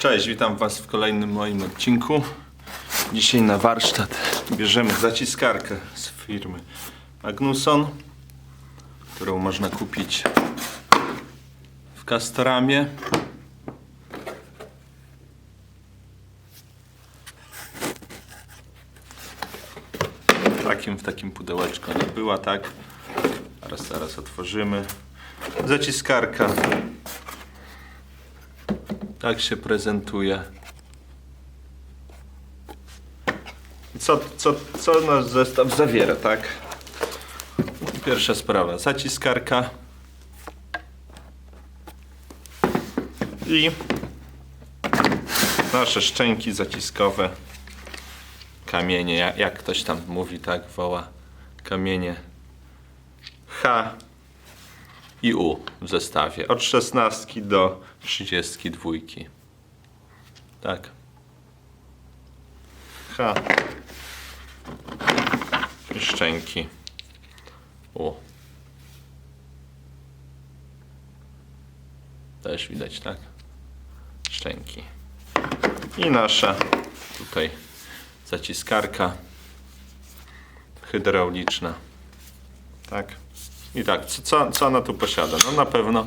Cześć, witam Was w kolejnym moim odcinku. Dzisiaj na warsztat bierzemy zaciskarkę z firmy Magnuson, którą można kupić w Castoramie. Takim, w takim pudełeczku ona była, tak? Zaraz, zaraz otworzymy. Zaciskarka tak się prezentuje. Co, co, co nasz zestaw zawiera, tak? Pierwsza sprawa, zaciskarka i nasze szczęki zaciskowe, kamienie, jak, jak ktoś tam mówi, tak, woła kamienie H i U w zestawie. Od 16 do 32. Tak. H. I szczęki. U. Też widać, tak? Szczęki. I nasza tutaj zaciskarka hydrauliczna. Tak. I tak, co, co, ona tu posiada? No na pewno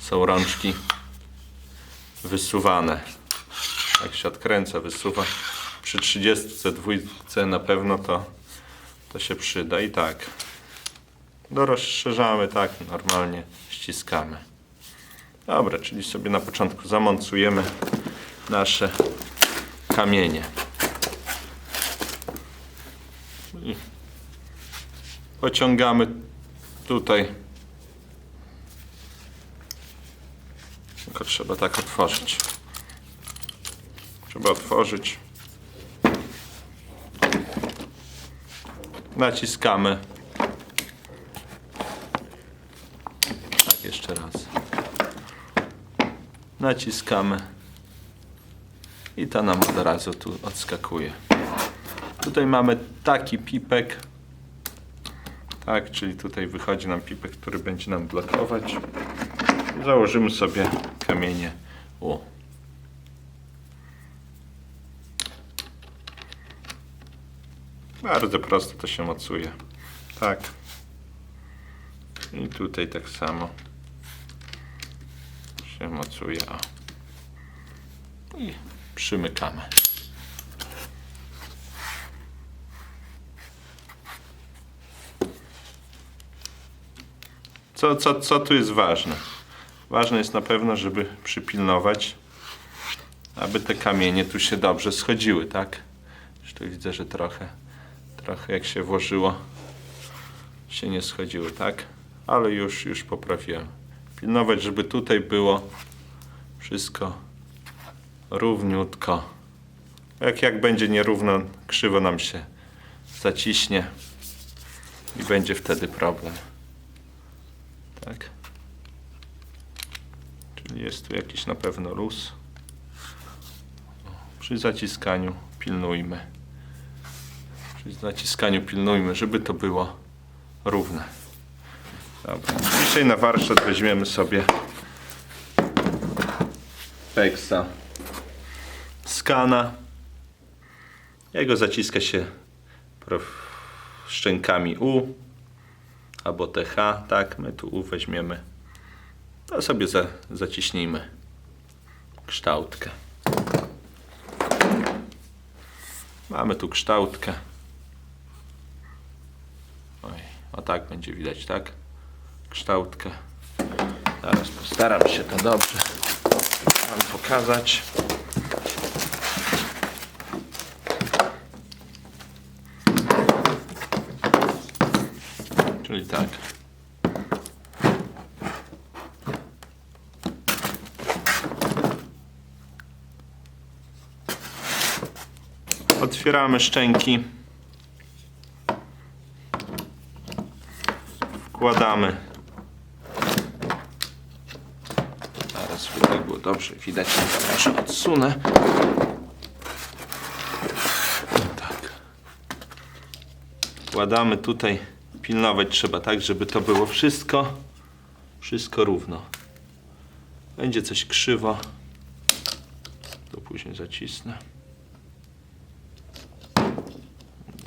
są rączki wysuwane. Jak się odkręca, wysuwa. Przy 32 na pewno to, to się przyda. I tak. No rozszerzamy tak, normalnie ściskamy. Dobra, czyli sobie na początku zamontujemy nasze kamienie. I pociągamy tutaj. Tylko trzeba tak otworzyć. Trzeba otworzyć. Naciskamy. Tak, jeszcze raz. Naciskamy. I to nam od razu tu odskakuje. Tutaj mamy taki pipek. Tak, czyli tutaj wychodzi nam pipek, który będzie nam blokować. Założymy sobie kamienie U. Bardzo prosto to się mocuje. Tak. I tutaj tak samo się mocuje. O. I przymykamy. Co, co, co tu jest ważne? Ważne jest na pewno, żeby przypilnować, aby te kamienie tu się dobrze schodziły, tak? Już tu widzę, że trochę, trochę jak się włożyło, się nie schodziły, tak? Ale już, już poprawiłem. Pilnować, żeby tutaj było wszystko równiutko. Jak, jak będzie nierówno, krzywo nam się zaciśnie i będzie wtedy problem. Tak. Czyli jest tu jakiś na pewno luz. Przy zaciskaniu pilnujmy. Przy zaciskaniu pilnujmy, żeby to było równe. Dobra. Dzisiaj na warsztat weźmiemy sobie Pexa skana. Jego zaciska się szczękami U albo TH, tak, my tu U weźmiemy. To sobie za, zaciśnijmy kształtkę. Mamy tu kształtkę. Oj, o tak będzie widać, tak? Kształtkę. Teraz postaram się to dobrze Wam pokazać. Czyli tak. Otwieramy szczęki. Wkładamy. Teraz tak było dobrze widać. Może odsunę. Tak. Wkładamy tutaj. Pilnować trzeba tak, żeby to było wszystko, wszystko równo. Będzie coś krzywo. później zacisnę.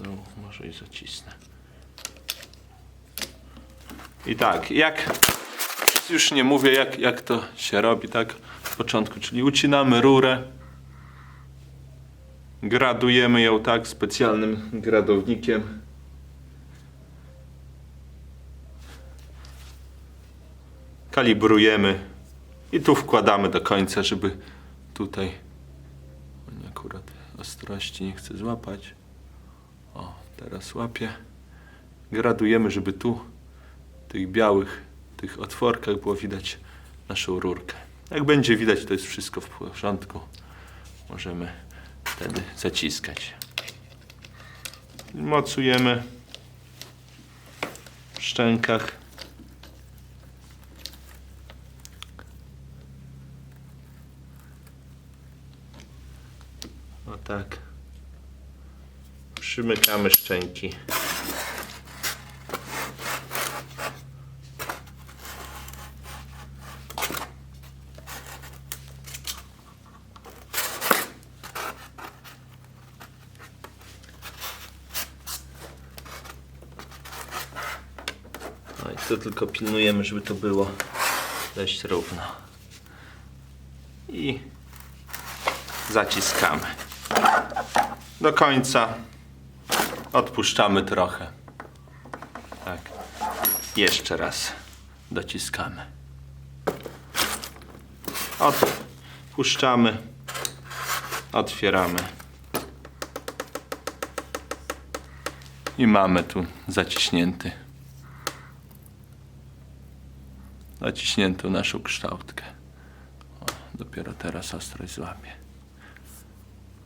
No, może i zacisnę. I tak, jak już nie mówię jak, jak to się robi, tak? W początku, czyli ucinamy rurę. Gradujemy ją tak specjalnym gradownikiem. Kalibrujemy i tu wkładamy do końca, żeby tutaj on akurat ostrości nie chce złapać. O, teraz łapie. Gradujemy, żeby tu w tych białych tych otworkach było widać naszą rurkę. Jak będzie widać, to jest wszystko w porządku. Możemy wtedy zaciskać. Mocujemy w szczękach. Tak. Przymykamy szczęki. No i tylko pilnujemy, żeby to było dość równo. I zaciskamy. Do końca odpuszczamy trochę. Tak. Jeszcze raz dociskamy. Odpuszczamy. Otwieramy. I mamy tu zaciśnięty zaciśniętą naszą kształtkę. O, dopiero teraz ostrość złapie.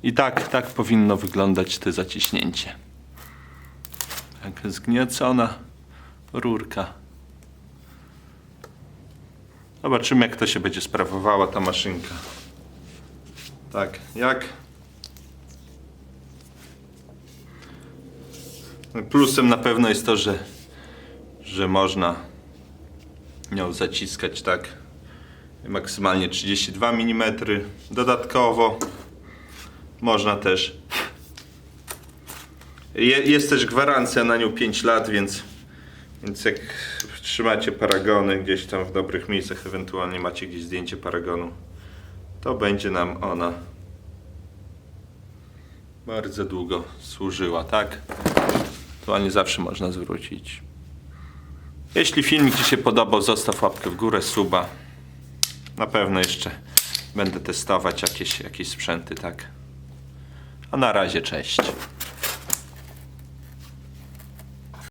I tak, tak powinno wyglądać to zaciśnięcie. Tak zgniecona rurka. Zobaczymy jak to się będzie sprawowała ta maszynka. Tak, jak Plusem na pewno jest to, że, że można miał zaciskać tak maksymalnie 32 mm dodatkowo można też Je, jest też gwarancja na nią 5 lat więc więc jak trzymacie paragony gdzieś tam w dobrych miejscach ewentualnie macie gdzieś zdjęcie paragonu to będzie nam ona bardzo długo służyła tak ewentualnie zawsze można zwrócić jeśli filmik Ci się podobał, zostaw łapkę w górę, suba. Na pewno jeszcze będę testować jakieś, jakieś sprzęty, tak? A na razie, cześć.